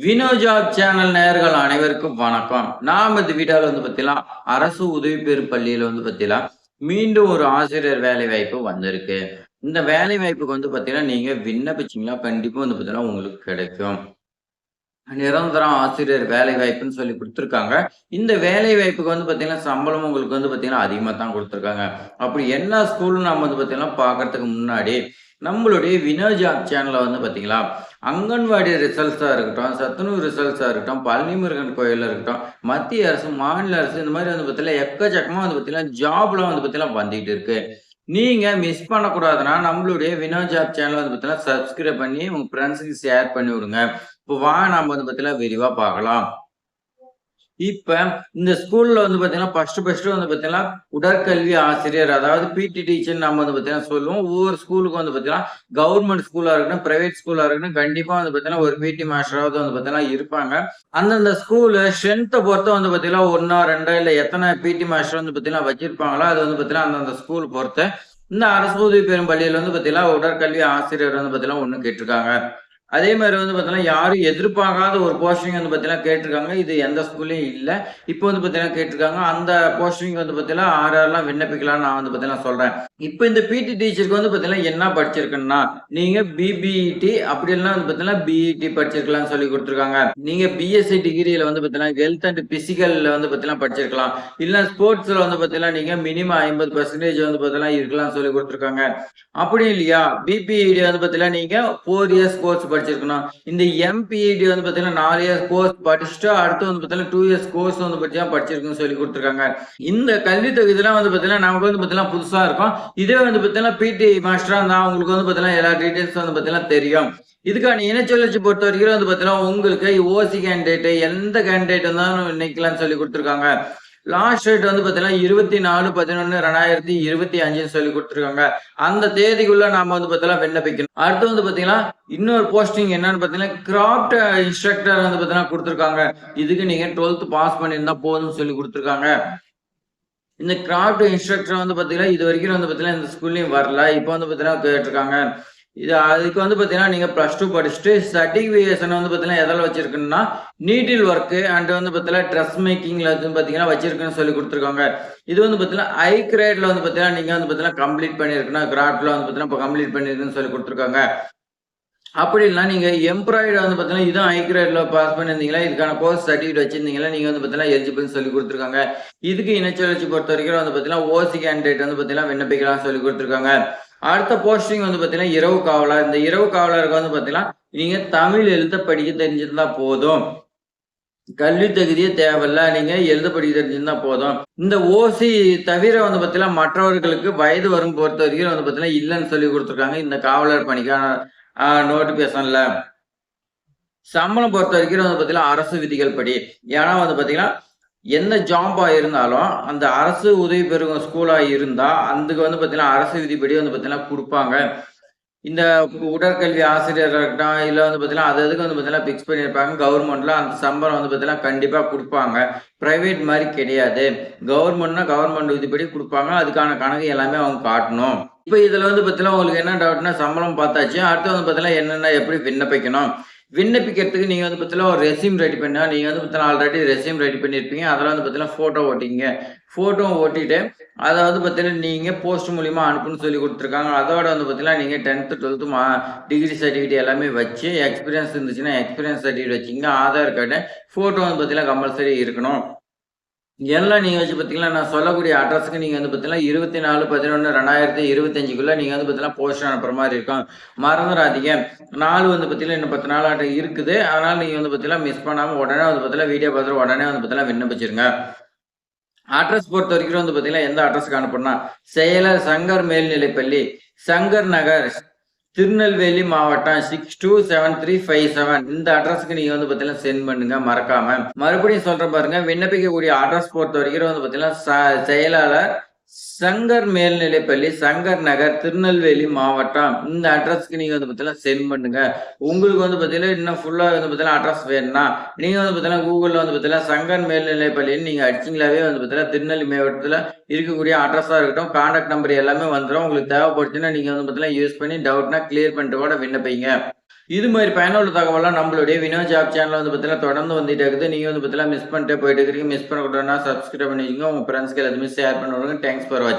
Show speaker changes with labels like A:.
A: வினோஜாப் channel நேயர்கள் அனைவருக்கும் வணக்கம். நாம் இந்த வீடியோவில் வந்து பார்த்தீங்கன்னா அரசு உதவி பெறும் பள்ளியில் வந்து பார்த்தீங்கன்னா மீண்டும் ஒரு ஆசிரியர் வேலை வாய்ப்பு வந்திருக்கு. இந்த வேலை வாய்ப்புக்கு வந்து பார்த்தீங்கன்னா நீங்க விண்ணப்பிச்சிங்கன்னா கண்டிப்பாக வந்து பார்த்தீங்கன்னா உங்களுக்கு கிடைக்கும். நிரந்தரம் ஆசிரியர் வேலை வாய்ப்புன்னு சொல்லி கொடுத்துருக்காங்க. இந்த வேலை வாய்ப்புக்கு வந்து பார்த்தீங்கன்னா சம்பளம் உங்களுக்கு வந்து பார்த்தீங்கன்னா அதிகமாக தான் கொடுத்துருக்காங்க. அப்படி என்ன ஸ்கூல்னு நம்ம வந்து பார்த்தீங்கன்னா பார்க்கறதுக்கு முன்னாடி நம்மளுடைய வினோஜாப் சேனலை வந்து பார்த்தீங்களா அங்கன்வாடி ரிசல்ட்ஸாக இருக்கட்டும் சத்துணவு ரிசல்ட்ஸாக இருக்கட்டும் பழனி முருகன் கோயிலில் இருக்கட்டும் மத்திய அரசு மாநில அரசு இந்த மாதிரி வந்து பார்த்தீங்கன்னா எக்கச்சக்கமாக வந்து பார்த்தீங்கன்னா ஜாப்லாம் வந்து பார்த்தீங்கன்னா வந்துகிட்டு இருக்கு. நீங்கள் மிஸ் பண்ணக்கூடாதுன்னா நம்மளுடைய வினோ ஜாப் சேனல் வந்து பார்த்தீங்கன்னா சப்ஸ்கிரைப் பண்ணி உங்கள் ஃப்ரெண்ட்ஸுக்கு ஷேர் பண்ணி விடுங்க. இப்போ வா நம்ம வந்து பார்த்தீங்கன்னா விரிவாக பார்க்கலாம். இப்ப இந்த ஸ்கூல்ல வந்து பாத்தீங்கன்னா ஃபர்ஸ்ட் ஃபர்ஸ்ட் வந்து பாத்தீங்கன்னா உடற்கல்வி ஆசிரியர் அதாவது பிடி டீச்சர் நம்ம வந்து பாத்தீங்கன்னா சொல்லுவோம். ஒவ்வொரு ஸ்கூலுக்கு வந்து பாத்தீங்கன்னா கவர்மெண்ட் ஸ்கூலா இருக்கட்டும் பிரைவேட் ஸ்கூலா இருக்கட்டும் கண்டிப்பா வந்து பாத்தீங்கன்னா ஒரு பிடி மாஸ்டராவது வந்து பாத்தீங்கன்னா இருப்பாங்க. அந்தந்த ஸ்கூலு ஸ்ட்ரென்த்தை பொறுத்த வந்து பாத்தீங்கன்னா ஒன்னா ரெண்டா இல்ல எத்தனை பிடி மாஸ்டர் வந்து பாத்தீங்கன்னா வச்சிருப்பாங்களோ அது வந்து பாத்தீங்கன்னா அந்தந்த ஸ்கூல் பொறுத்து. இந்த அரசு உதவி பெறும் பள்ளியில வந்து பாத்தீங்கன்னா உடற்கல்வி ஆசிரியர் வந்து பாத்தீங்கன்னா ஒண்ணு கேட்டிருக்காங்க. அதே மாதிரி வந்து பார்த்தீங்கன்னா யாரும் எதிர்பார்க்காத ஒரு போஸ்டிங் வந்து பார்த்தீங்கன்னா கேட்டிருக்காங்க. இது எந்த ஸ்கூல்லையும் இல்லை. இப்போ வந்து பார்த்தீங்கன்னா கேட்டிருக்காங்க. அந்த போஸ்டிங் வந்து பார்த்தீங்கன்னா ஆறு ஆறுலாம் விண்ணப்பிக்கலாம்னு நான் வந்து பார்த்தீங்கன்னா சொல்றேன். இப்போ இந்த பிடி டீச்சருக்கு வந்து பார்த்தீங்கன்னா என்ன படிச்சிருக்குன்னா நீங்க பிபிஇடி அப்படி எல்லாம் வந்து பார்த்தீங்கன்னா பிஇடி படிச்சிருக்கலாம்னு சொல்லி கொடுத்துருக்காங்க. நீங்க பிஎஸ்சி டிகிரியில் வந்து பார்த்தீங்கன்னா ஹெல்த் அண்ட் பிசிக்கலில் வந்து பார்த்தீங்கன்னா படிச்சிருக்கலாம். இல்ல ஸ்போர்ட்ஸ்ல வந்து பார்த்தீங்கன்னா நீங்க மினிமம் ஐம்பது பர்சன்டேஜ் வந்து பார்த்தீங்கன்னா இருக்கலாம்னு சொல்லி கொடுத்துருக்காங்க. அப்படி இல்லையா? பிபிஇடி வந்து பார்த்தீங்கன்னா நீங்க ஃபோர் இயர்ஸ் கோர்ஸ் படிச்சிருக்கணும். இந்த எம்பிஇடி வந்து பார்த்தீங்கன்னா நாலு இயர்ஸ் கோர்ஸ் படிச்சுட்டு அடுத்து வந்து பார்த்தீங்கன்னா டூ இயர்ஸ் கோர்ஸ் வந்து பார்த்தீங்கன்னா படிச்சிருக்குன்னு சொல்லி கொடுத்துருக்காங்க. இந்த கல்வி தொகுதியெல்லாம் வந்து பார்த்தீங்கன்னா நமக்கு வந்து பார்த்தீங்கன்னா புதுசா இருக்கும். இதே வந்து பார்த்தீங்கன்னா பிடி மாஸ்டரா இருந்தா உங்களுக்கு வந்து பார்த்தீங்கன்னா எல்லா டீடைல்ஸ் வந்து பார்த்தீங்கன்னா தெரியும். இதுக்கான இனச்சுழற்சி பொறுத்த வரைக்கும் வந்து பார்த்தீங்கன்னா உங்களுக்கு ஓசி கேண்டிடேட் எந்த கேண்டிடேட் இருந்தாலும் நினைக்கலாம்னு சொல்லி கொடுத்துருக்காங்க. லாஸ்ட் டேட் வந்து பார்த்தீங்கன்னா இருபத்தி நாலு பதினொன்று ரெண்டாயிரத்தி இருபத்தி அஞ்சுன்னு சொல்லி கொடுத்துருக்காங்க. அந்த தேதிக்குள்ள நாம வந்து பார்த்தீங்கன்னா விண்ணப்பிக்கணும் அடுத்து வந்து பார்த்தீங்கன்னா இன்னொரு போஸ்டிங் என்னன்னு பார்த்தீங்கன்னா கிராஃப்ட் இன்ஸ்ட்ரக்டர் வந்து பார்த்தீங்கன்னா கொடுத்துருக்காங்க. இதுக்கு நீங்க டுவெல்த் பாஸ் பண்ணியிருந்தா போதும்னு சொல்லி கொடுத்துருக்காங்க. இந்த கிராஃப்ட் இன்ஸ்ட்ரக்டர் வந்து பார்த்தீங்கன்னா இது வரைக்கும் வந்து பார்த்தீங்கன்னா இந்த ஸ்கூல்லையும் வரல. இப்போ வந்து பார்த்தீங்கன்னா கேட்டிருக்காங்க. இது அதுக்கு வந்து பார்த்தீங்கன்னா நீங்கள் ப்ளஸ் டூ படிச்சுட்டு சர்டிஃபிகேஷன் வந்து பார்த்தீங்கன்னா எதில் வச்சிருக்குன்னா நீட்டில் ஒர்க்கு அண்ட் வந்து பார்த்தீங்கன்னா ட்ரெஸ் மேக்கிங்கில் வந்து பார்த்தீங்கன்னா வச்சிருக்குன்னு சொல்லி கொடுத்துருக்காங்க இது வந்து பார்த்தீங்கன்னா ஐ கிரேட்ல வந்து பார்த்தீங்கன்னா நீங்கள் வந்து பார்த்தீங்கன்னா கம்ப்ளீட் பண்ணியிருக்குன்னா கிராட்டில் வந்து பார்த்தீங்கன்னா இப்போ கம்ப்ளீட் பண்ணியிருக்குன்னு சொல்லி கொடுத்துருக்காங்க அப்படி இல்லைனா நீங்கள் எம்ப்ராய்டு வந்து பார்த்தீங்கன்னா இதுவும் ஹை கிரேட்ல பாஸ் பண்ணியிருந்தீங்களா இதுக்கான கோர்ஸ் சர்டிஃபிகேட் வச்சிருந்தீங்களா நீங்கள் வந்து பார்த்தீங்கன்னா எலிஜிபிள் சொல்லி கொடுத்துருக்காங்க இதுக்கு இனச்சுழற்சி பொறுத்த வரைக்கும் வந்து பார்த்தீங்கன்னா ஓசி கேண்டிடேட் வந்து பார்த்தீங்கன்னா விண்ணப்பிக்கலாம் சொல்லி கொடுத்துருக்காங்க அடுத்த போஸ்டிங் வந்து பார்த்தீங்கன்னா இரவு காவலர். இந்த இரவு காவலருக்கு வந்து பார்த்தீங்கன்னா நீங்கள் தமிழ் எழுத படிக்க தெரிஞ்சிருந்தா போதும். கல்வி தகுதியே தேவையில்ல. நீங்க எழுத படிக்க தெரிஞ்சிருந்தா போதும். இந்த ஓசி தவிர வந்து பார்த்தீங்கன்னா மற்றவர்களுக்கு வயது வரும் பொறுத்த வரைக்கும் வந்து பார்த்தீங்கன்னா இல்லைன்னு சொல்லி கொடுத்துருக்காங்க. இந்த காவலர் பணிக்கான நோட்டிபிகேஷன்ல சம்பளம் பொறுத்த வரைக்கும் வந்து பார்த்தீங்கன்னா அரசு விதிகள் படி. ஏன்னா வந்து பார்த்தீங்கன்னா எந்த ஜாம்பாக இருந்தாலும் அந்த அரசு உதவி பெறும் ஸ்கூலாக இருந்தால் அதுக்கு வந்து பார்த்தீங்கன்னா அரசு விதிப்படி வந்து பார்த்தீங்கன்னா கொடுப்பாங்க. இந்த உடற்கல்வி ஆசிரியராக இருக்கட்டும் இல்லை வந்து பார்த்தீங்கன்னா அது அதுக்கு வந்து பார்த்தீங்கன்னா ஃபிக்ஸ் பண்ணியிருப்பாங்க. கவர்மெண்ட்ல அந்த சம்பளம் வந்து பார்த்தீங்கன்னா கண்டிப்பாக கொடுப்பாங்க. ப்ரைவேட் மாதிரி கிடையாது. கவர்மெண்ட்னா கவர்மெண்ட் விதிப்படி கொடுப்பாங்க. அதுக்கான கணக்கு எல்லாமே அவங்க காட்டணும். இப்போ இதில் வந்து பார்த்தீங்கன்னா உங்களுக்கு என்ன டவுட்னா சம்பளம் பார்த்தாச்சு. அடுத்து வந்து பார்த்தீங்கன்னா என்னென்ன எப்படி விண்ணப்பிக்கணும்? விண்ணப்பிக்கிறதுக்கு நீங்கள் வந்து பார்த்தீங்கன்னா ஒரு ரெசியூம் ரெடி பண்ணால் நீங்கள் வந்து பார்த்தீங்கன்னா ஆல்ரெடி ரெசியூம் ரெடி பண்ணியிருப்பீங்க அதெல்லாம் வந்து பார்த்தீங்கன்னா ஃபோட்டோ ஓட்டிங்க ஃபோட்டோ ஓட்டிட்டு அதை வந்து பார்த்தீங்கன்னா நீங்கள் போஸ்ட் மூலிமா அனுப்புன்னு சொல்லி கொடுத்துருக்காங்க. அதோட வந்து பார்த்தீங்கன்னா நீங்கள் டென்த்து டுவெல்த்து மா டிகிரி சர்டிஃபிகேட் எல்லாமே வச்சு எக்ஸ்பீரியன்ஸ் இருந்துச்சுன்னா எக்ஸ்பீரியன்ஸ் சர்டிஃபிகேட் வச்சிங்க ஆதார் கார்டு ஃபோட்டோ வந்து பார்த்தீங்கன்னா கம்பல்சரி இருக்கணும். எல்லாம் நீங்கள் வச்சு பார்த்தீங்கன்னா நான் சொல்லக்கூடிய அட்ரஸுக்கு நீங்கள் வந்து பார்த்தீங்கன்னா இருபத்தி நாலு பதினொன்று ரெண்டாயிரத்தி இருபத்தஞ்சுக்குள்ளே நீங்கள் வந்து பார்த்தீங்கன்னா போஸ்ட் அனுப்புகிற மாதிரி இருக்கும். மறந்துடாதீங்க. நாள் வந்து பார்த்தீங்கன்னா இன்னும் பத்து நாள் ஆட்டம் இருக்குது. அதனால் நீங்கள் வந்து பார்த்தீங்கன்னா மிஸ் பண்ணாமல் உடனே வந்து பார்த்தீங்கன்னா வீடியோ பார்த்துட்டு உடனே வந்து பார்த்தீங்கன்னா விண்ணப்பிச்சிருங்க. அட்ரஸ் பொறுத்த வரைக்கும் வந்து பார்த்தீங்கன்னா எந்த அட்ரஸ்க்கு அனுப்பணும்னா செயலர் சங்கர் மேல்நிலைப்பள்ளி சங்கர் நகர் திருநெல்வேலி மாவட்டம் six two seven three five seven இந்த அட்ரஸ்க்கு நீங்க வந்து பார்த்தீங்கன்னா சென்ட் பண்ணுங்க மறக்காம. மறுபடியும் சொல்ற பாருங்க விண்ணப்பிக்கக்கூடிய அட்ரஸ் பொறுத்த வரைக்கும் வந்து பார்த்தீங்கன்னா செயலாளர் சங்கர் மேல்நிலைப்பள்ளி சங்கர் நகர் திருநெல்வேலி மாவட்டம். இந்த அட்ரஸ்க்கு நீங்க வந்து பார்த்தீங்கன்னா சென்ட் பண்ணுங்க. உங்களுக்கு வந்து பார்த்தீங்கன்னா இன்னும் ஃபுல்லாக வந்து பார்த்தீங்கன்னா அட்ரஸ் வேணும்னா நீங்க வந்து பார்த்தீங்கன்னா கூகுளில் வந்து பார்த்தீங்கன்னா சங்கர் மேல்நிலைப்பள்ளின்னு நீங்க அடிச்சிங்களாவே வந்து பார்த்தீங்கன்னா திருநெல்வேலி மாவட்டத்தில் இருக்கக்கூடிய அட்ரஸாக இருக்கட்டும் கான்டாக்ட் நம்பர் எல்லாமே வந்துடும் உங்களுக்கு தேவைப்படுச்சுன்னா நீங்க வந்து பார்த்தீங்கன்னா யூஸ் பண்ணி டவுட்னா கிளியர் பண்ணிட்டு கூட விண்ணப்பிங்க. இது மாதிரி பயனுள்ள தகவலாம் நம்மளுடைய வினோ ஜாப் சேனல் வந்து பார்த்தீங்கன்னா தொடர்ந்து வந்துட்டே இருக்குது. நீங்க வந்து பார்த்தீங்கன்னா மிஸ் பண்ணிட்டே போயிட்டு இருக்கீங்க. மிஸ் பண்ணக்கூடாதுன்னா சப்ஸ்கிரைப் பண்ணிக்கோங்க. உங்க ஃப்ரெண்ட்ஸ்க்கு எல்லாத்தையுமே ஷேர் பண்ணுவாங்க தேங்க்ஸ் ஃபார் வாட்சிங்